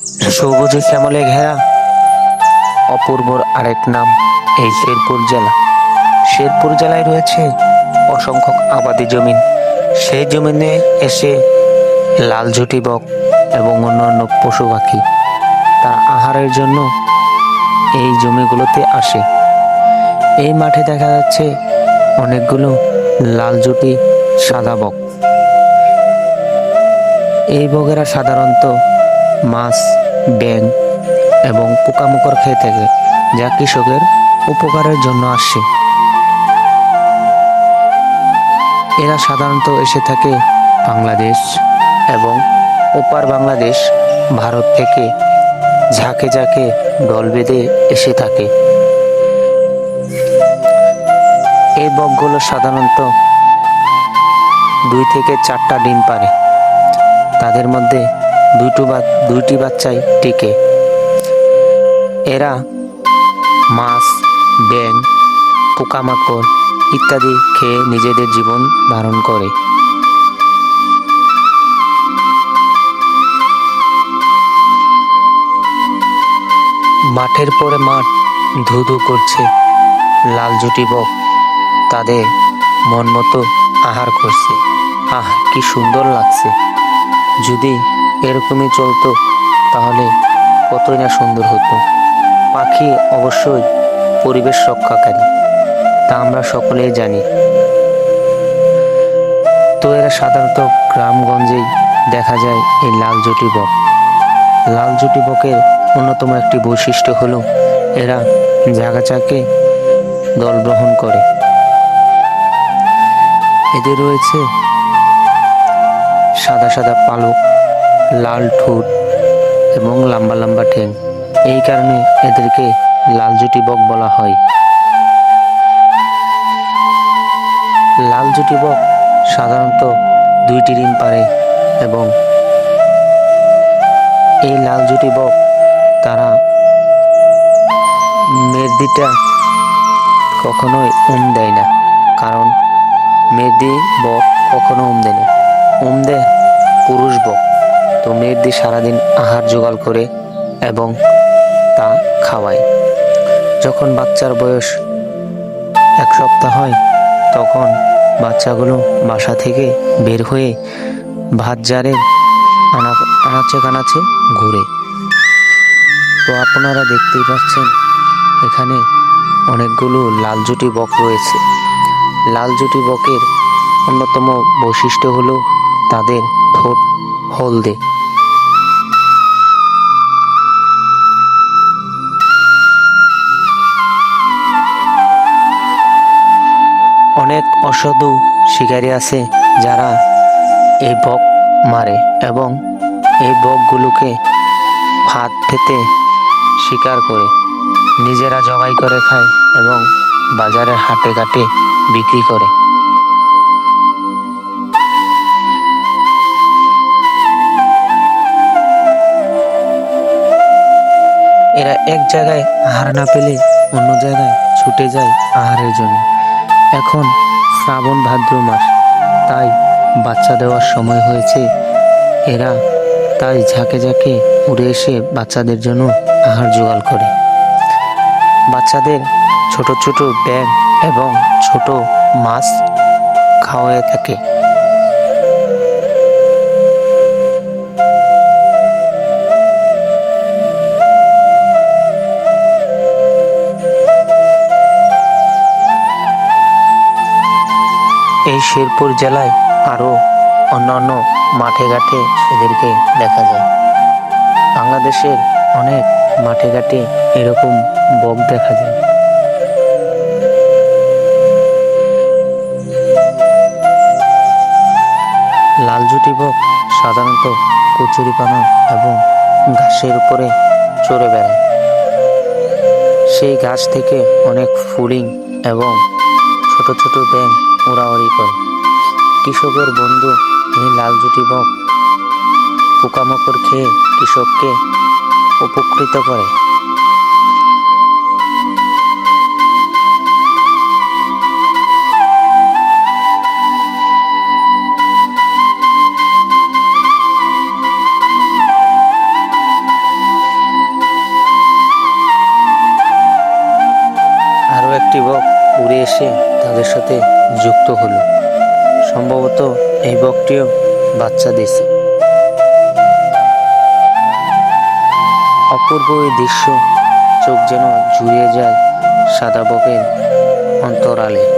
সবুজে শ্যামলে ঘেরা অপূর্বর আরেক নাম এই শেরপুর জেলা। শেরপুর জেলায় রয়েছে অসংখ্য আবাদি জমিন। সেই জমিনে এসে লাল ঝুটি বক এবং অন্যান্য পশু পাখি তার আহারের জন্য এই জমিগুলোতে আসে। এই মাঠে দেখা যাচ্ছে অনেকগুলো লাল জুটি সাদা বক। এই বগেরা সাধারণত মাছ ব্যাং এবং পোকামাকড় খেয়ে থাকে, যা কৃষকের উপকারের জন্য আসে। এরা সাধারণত এসে থাকে বাংলাদেশ এবং ওপার বাংলাদেশ, ভারত থেকে ঝাঁকে ঝাঁকে দল বেঁধে এসে থাকে। এই বকগুলো সাধারণত দুই থেকে চারটা ডিম পারে তাদের মধ্যে দুটো বা দুইটি বাচ্চাই টিকে। এরা মাছ ব্যাং পোকামাকড় ইত্যাদি খেয়ে নিজেদের জীবন ধারণ করে। মাঠের পরে মাঠ ধুধু করছে। লাল জুটি বক তাদের মন মতো আহার করছে। আহ, কি সুন্দর লাগছে। যদি এরকমই চলতো, তাহলে কতই না সুন্দর হতো। পাখি অবশ্যই পরিবেশ রক্ষা রক্ষাকারী তা আমরা সকলেই জানি। তো এরা সাধারণত গ্রামগঞ্জেই দেখা যায় এই লাল জুটি বক। লাল জুটি বকের অন্যতম একটি বৈশিষ্ট্য হলো, এরা জাগাচাকে দল গ্রহণ করে। এদের রয়েছে সাদা সাদা পালক লাল ঠোঁট এবং লম্বা লম্বা ঠ্যাং। এই কারণে এদেরকে লাল জুটি বক বলা হয়। লাল জুটি বক সাধারণত দুইটি ডিম পারে এবং এই লাল জুটি বক তারা মেয়েদিটা কখনোই উম দেয় না, কারণ মেয়েদি বক কখনো উম দেয় না। উম দেয় পুরুষ বক। তো মেয়েদি সারাদিন আহার জোগাড় করে এবং তা খাওয়ায়। যখন বাচ্চার বয়স এক সপ্তাহ হয়, তখন বাচ্চাগুলো বাসা থেকে বের হয়ে ভাত আনা আনাচে কানাচে ঘুরে। তো আপনারা দেখতেই পাচ্ছেন, এখানে অনেকগুলো লাল জুটি বক রয়েছে। লাল জুটি বকের অন্যতম বৈশিষ্ট্য হলো তাদের ঠোঁট হলদে। অনেক অসাধু শিকারী আছে যারা এই বক মারে এবং এই বকগুলোকে হাত পেতে শিকার করে। নিজেরা জবাই করে খায় এবং বাজারের হাটে ঘাটে বিক্রি করে। এরা এক জায়গায় আহার না পেলে অন্য জায়গায় ছুটে যায় আহারের জন্য। এখন শ্রাবণ ভাদ্র মাস। তাই বাচ্চা দেওয়ার সময় হয়েছে। এরা তাই ঝাঁকে ঝাঁকে উড়ে এসে বাচ্চাদের জন্য আহার জোগাল করে। বাচ্চাদের ছোট ছোট ব্যাগ এবং ছোট মাছ খাওয়ায় থাকে। এই শেরপুর জেলায় আরও অন্যান্য মাঠে ঘাটে এদেরকে দেখা যায়। বাংলাদেশের অনেক মাঠে ঘাটে এরকম বক দেখা যায়। লাল জুটি বক সাধারণত কচুরিপানা এবং ঘাসের উপরে চড়ে বেড়ায়। সেই গাছ থেকে অনেক ফুলিং এবং ছোট ছোট ব্যাং উড়াউড়ি করে। কৃষকের বন্ধু, তিনি লালজুটি বক, পোকামাকড় খেয়ে কৃষককে উপকৃত করে। একটি বক উড়ে এসে তাদের সাথে যুক্ত হলো। সম্ভবত এই বকটিও বাচ্চা দিয়েছে। অপূর্ব এই দৃশ্য চোখ যেন জুড়িয়ে যায় সাদা বকের অন্তরালে।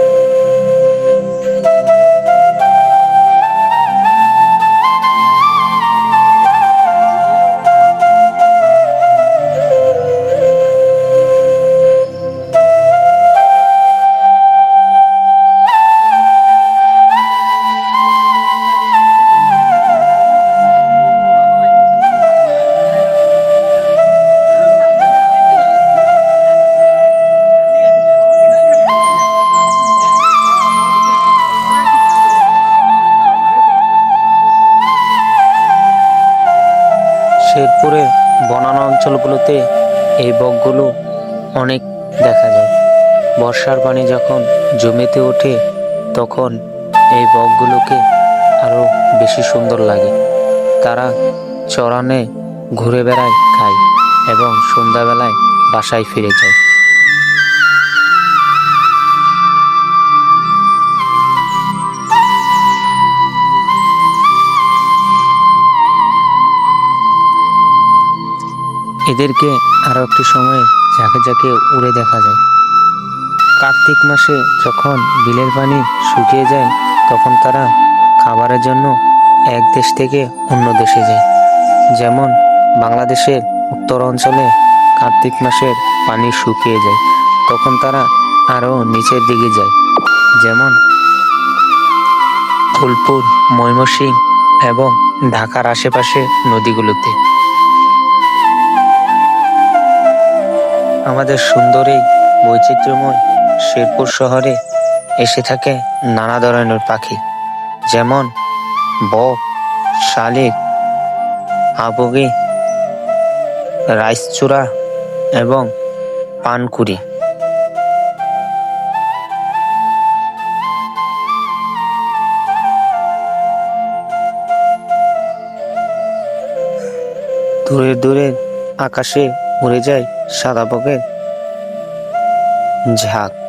শেরপুরের বনানো অঞ্চলগুলোতে এই বকগুলো অনেক দেখা যায়। বর্ষার পানি যখন জমিতে ওঠে, তখন এই বকগুলোকে আরও বেশি সুন্দর লাগে। তারা চরানে ঘুরে বেড়ায়, খায় এবং সন্ধ্যাবেলায় বাসায় ফিরে যায়। এদেরকে আরও একটি সময়ে ঝাঁকে ঝাঁকে উড়ে দেখা যায়। কার্তিক মাসে যখন বিলের পানি শুকিয়ে যায়, তখন তারা খাবারের জন্য এক দেশ থেকে অন্য দেশে যায়। যেমন বাংলাদেশের উত্তর অঞ্চলে কার্তিক মাসের পানি শুকিয়ে যায়, তখন তারা আরও নিচের দিকে যায়। যেমন ফুলপুর, ময়মনসিংহ এবং ঢাকার আশেপাশে নদীগুলোতে। আমাদের সুন্দর এই বৈচিত্র্যময় শেরপুর শহরে এসে থাকে নানা ধরনের পাখি, যেমন বক, শালিক আবগি রাইসচূড়া এবং পানকুড়ি। দূরে দূরে আকাশে উড়ে যায় সাদা বকের ঝাঁক।